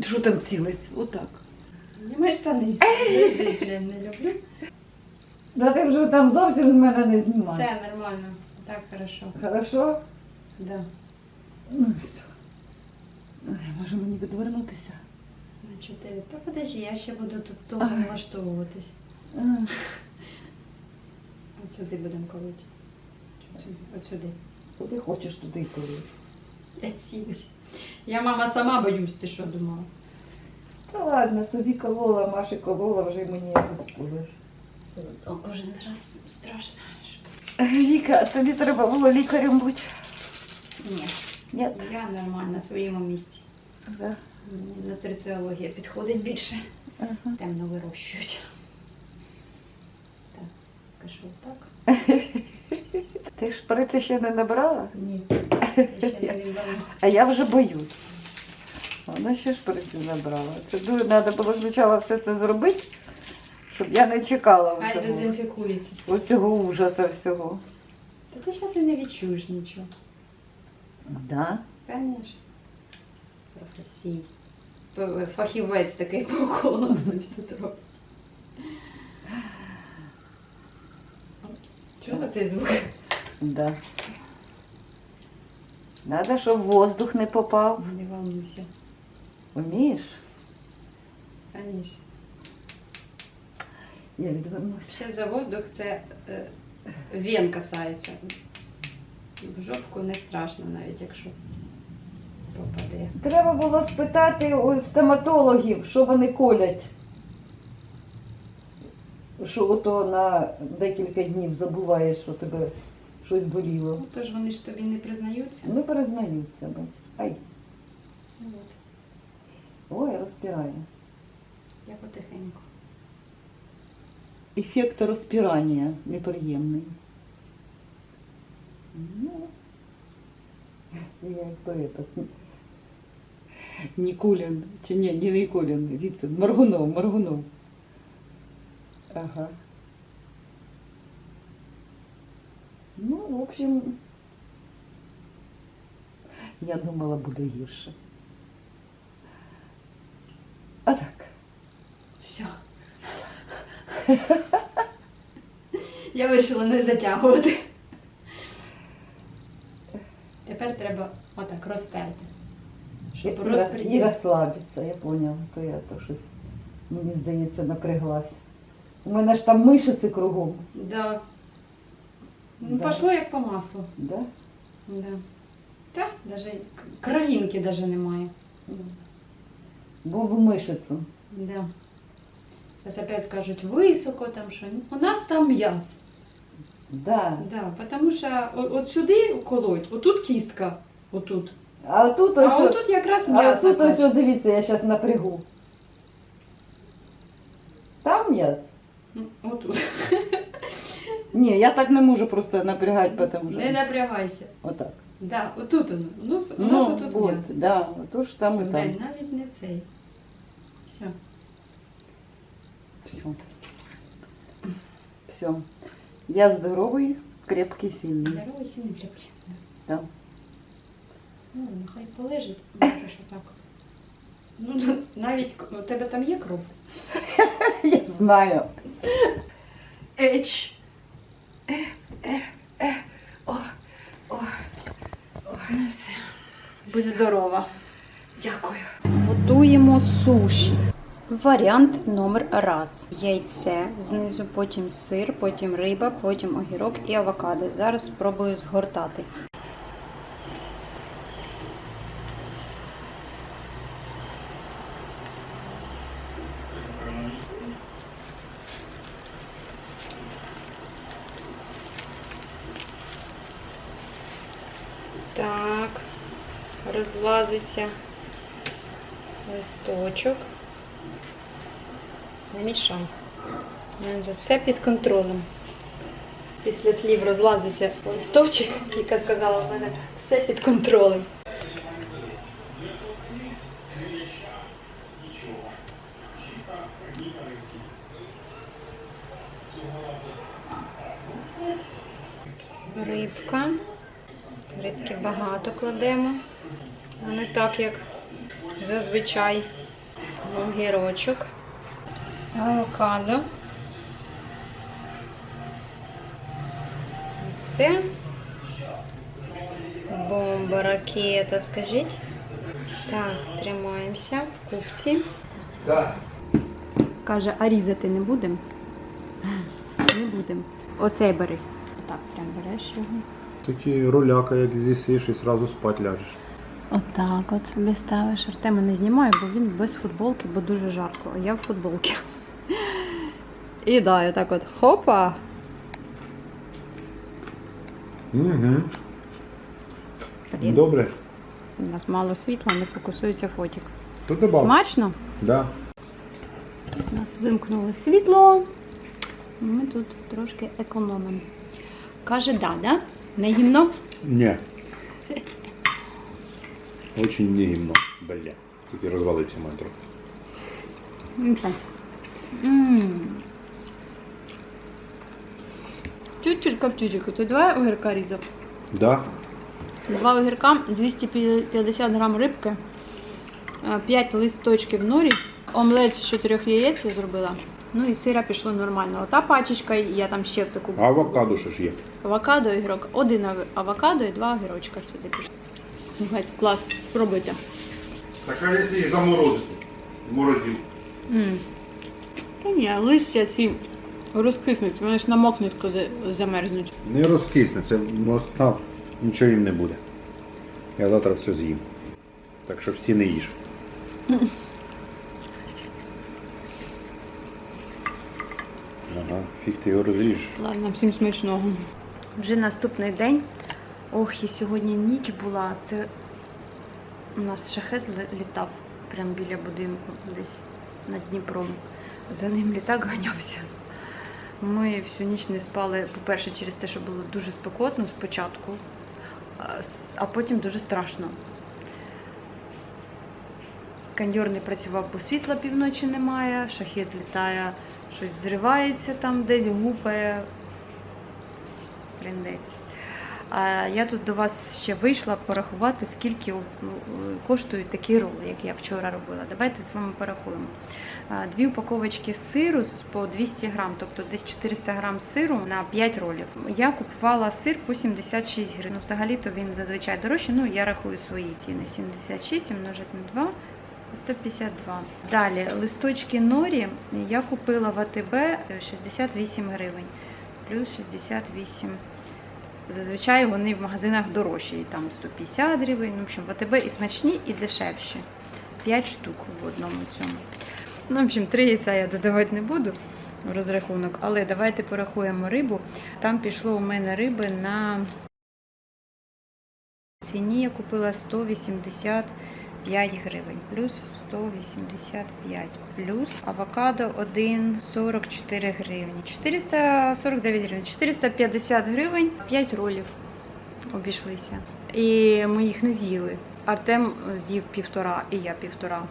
Що там цілить? Отак. Знімай штани. Не люблю. Да ти вже там зовсім з мене не знімаєш. Все нормально. Так, хорошо. Хорошо? Да. Ну, все. Ой, може мені відвернутися? На чотири. Та подожди, я ще буду тут довго Ай. налаштовуватись. От сюди будемо колоть. От сюди. Куди хочеш, туди й коли. Я цілюсь. Я мама сама боюсь, ти що думала? Та ладно, собі колола, Маші колола, вже мені якось колиш. О, кожен раз страшно. Віка, тобі треба було лікарем бути. Ні, Ні? я нормально на своєму місці. Да. Нутриціологія підходить більше. Ага. Темно вирощують. Так, кажу так. Ти ж шприци ще не набрала? Ні. А я вже боюсь. Вона ще шприці набрала. Це дуже треба було спочатку все це зробити, щоб я не чекала Хай оцього, дезінфікується. оцього ужасу всього. Та ти зараз і не відчуєш нічого. Да? Конечно. Професій. Фахівець такий по тут робить. Чула цей звук? Да. Надо, щоб воздух не попав. Не волнуйся. Вмієш? Конечно. Я відвернуся. Ще за воздух це е, вен касається. В жопку не страшно навіть, якщо попаде. Треба було спитати у стоматологів, що вони колять. Що ото на декілька днів забуваєш, що тебе щось боліло. Ну, тож вони ж тобі не признаються. Не перезнаються. бач. Ай, Ну, от, ой, розпирає. я потихеньку. Ефект розпирання неприємний. Ну, я хто этот? Нікулін, чи ні, не Нікулін, Віцин, Маргунов, Маргунов. Ага. Ну, в общем, я думала, буде гірше. А так. Все. Я вирішила не затягувати. Тепер треба отак розтерти. Щоб і, і розслабитися, я поняла, то я то щось, мені здається, напряглась. У мене ж там мишиці кругом, Да. Ну, Да. Пошло як по маслу. да? Да. Так, даже к- кровинки даже немає. Бо в мишицю. Да. Зараз опять скажуть високо там що. У нас там м'яз. Да. Да, потому що о- от сюди колоть, отут кістка, отут. А тут ось, А отут якраз а тут ось, о, дивіться, я зараз напрягу. Там м'яз? Ну, Отут. Ні, я так не можу просто напрягати, тому що Не напрягайся. отак. Да, отут воно. У нас, у нас Ну, отут от, м'яз. да, то ж саме там. Глянь, навіть не цей. Все. Все. Все. Я здоровий, крепкий, сильний. Здоровий сильний крепкий. Да. Ну, нехай полежить, що так. Ну, навіть у тебе там є кров? Я знаю. Еч. Ну все. Будь здорова. Дякую. Готуємо суші. Варіант номер раз. Яйце знизу, потім сир, потім риба, потім огірок і авокадо. Зараз спробую згортати. Так, розлазиться листочок. Не мішав. У мене все під контролем. Після слів розлазиться листочок, яка сказала, в мене все під контролем. Рибка. Рибки багато кладемо. Не так, як зазвичай. Огірочок. Авокадо. Це бомба ракета, скажіть. Так, тримаємося в купці. Каже, а різати не будемо? Не будемо. Оцей бери. Так, прям береш його. Такі роляка, як з'їсиш і зразу спать ляжеш. Отак от собі ставиш. Артема не знімаю, бо він без футболки, бо дуже жарко, а я в футболці. І да, і так от хопа. Угу. Блін, Добре. у нас мало світла, не фокусується фотик. То добав. Смачно? Да. У нас вимкнули світло. Ми тут трошки економимо. Каже, да, да? Не гімно? Ні. Очень не гімно. Бля. Тільки розвалився трохи. Чуть-чуть ковчужику. Ти два огірка різав? Да. Два огірка, 250 грам рибки, 5 листочків норі, омлет з 4 яєць я зробила. Ну і сира пішло нормально. Ота пачечка, я там ще в таку А авокадо що ж є? авокадо огірок. Один авокадо і два огірочка сюди пішло. Слухайте, клас, спробуйте. Так а якщо їх заморозити? Морозив. М. Та ні, листя ці розкиснуть, вони ж намокнуть, коли замерзнуть. Не розкисне, це моста, нічого їм не буде. Я завтра все з'їм. Так що всі не їж. Ага, фіг ти його розріжеш. Ладно, всім смачного. Вже наступний день. Ох, і сьогодні ніч була. Це у нас шахет літав прямо біля будинку, десь над Дніпром. За ним літак ганявся. Ми всю ніч не спали, по-перше, через те, що було дуже спекотно спочатку, а потім дуже страшно. Кондьор не працював, бо світла півночі немає, шахет літає, щось взривається там, десь гупає. А я тут до вас ще вийшла порахувати, скільки ну, коштують такі роли, як я вчора робила. Давайте з вами порахуємо. Дві упаковочки сиру по 200 грам, тобто десь 400 грам сиру на 5 ролів. Я купувала сир по 76 гривень. Ну, взагалі-то він зазвичай дорожчий, ну я рахую свої ціни. 76 умножити на 2. 152. Далі листочки норі я купила в АТБ 68 гривень. Плюс 68. Зазвичай вони в магазинах дорожчі, там 150 гривень. В общем, в АТБ і смачні, і дешевші. 5 штук в одному цьому. Ну, в общем, 3 яйця я додавати не буду в розрахунок, але давайте порахуємо рибу. Там пішло у мене риби на ціні я купила 185 гривень, плюс 185, плюс авокадо 1,44 гривні. 449 гривень, 450 гривень, 5 ролів обійшлися. І ми їх не з'їли. Артем з'їв півтора, і я півтора.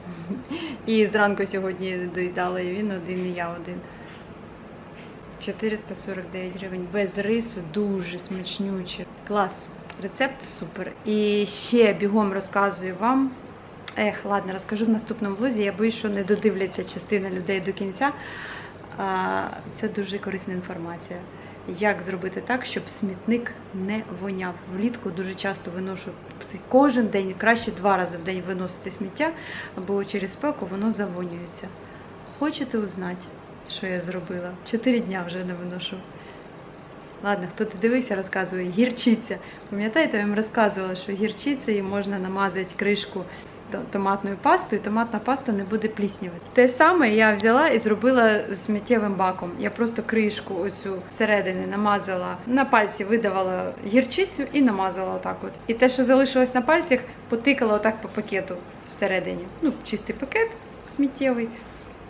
І зранку сьогодні доїдала і він один, і я один. 449 гривень без рису, дуже смачнюче. Клас. Рецепт супер. І ще бігом розказую вам. Ех, ладно, розкажу в наступному влозі. Я боюсь, що не додивляться частина людей до кінця. Це дуже корисна інформація. Як зробити так, щоб смітник не воняв? Влітку дуже часто виношу кожен день, краще два рази в день виносити сміття, бо через спеку воно завонюється. Хочете узнати, що я зробила? Чотири дня вже не виношу. Ладно, хто ти дивився, розказує гірчиця. Пам'ятаєте, я вам розказувала, що гірчицею можна намазати кришку томатною пастою, томатна паста не буде пліснявати. Те саме я взяла і зробила з сміттєвим баком. Я просто кришку оцю зсередини намазала на пальці, видавала гірчицю і намазала отак. От. І те, що залишилось на пальцях, потикала отак по пакету всередині. Ну, чистий пакет сміттєвий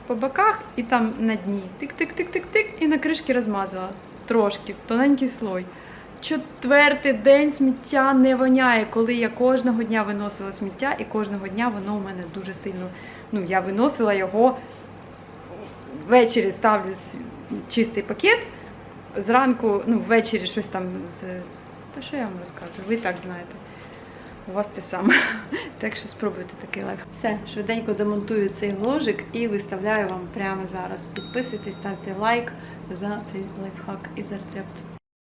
по боках і там на дні. Тик-тик-тик-тик-тик, і на кришки розмазала. Трошки, тоненький слой. Четвертий день сміття не воняє, коли я кожного дня виносила сміття, і кожного дня воно у мене дуже сильно. Ну, я виносила його ввечері ставлю чистий пакет. Зранку, ну, ввечері щось там з. Та що я вам розказую? Ви так знаєте. у вас те саме. Так що спробуйте такий лайф. Все, швиденько демонтую цей вложик і виставляю вам прямо зараз. Підписуйтесь, ставте лайк за цей лайфхак і за рецепт.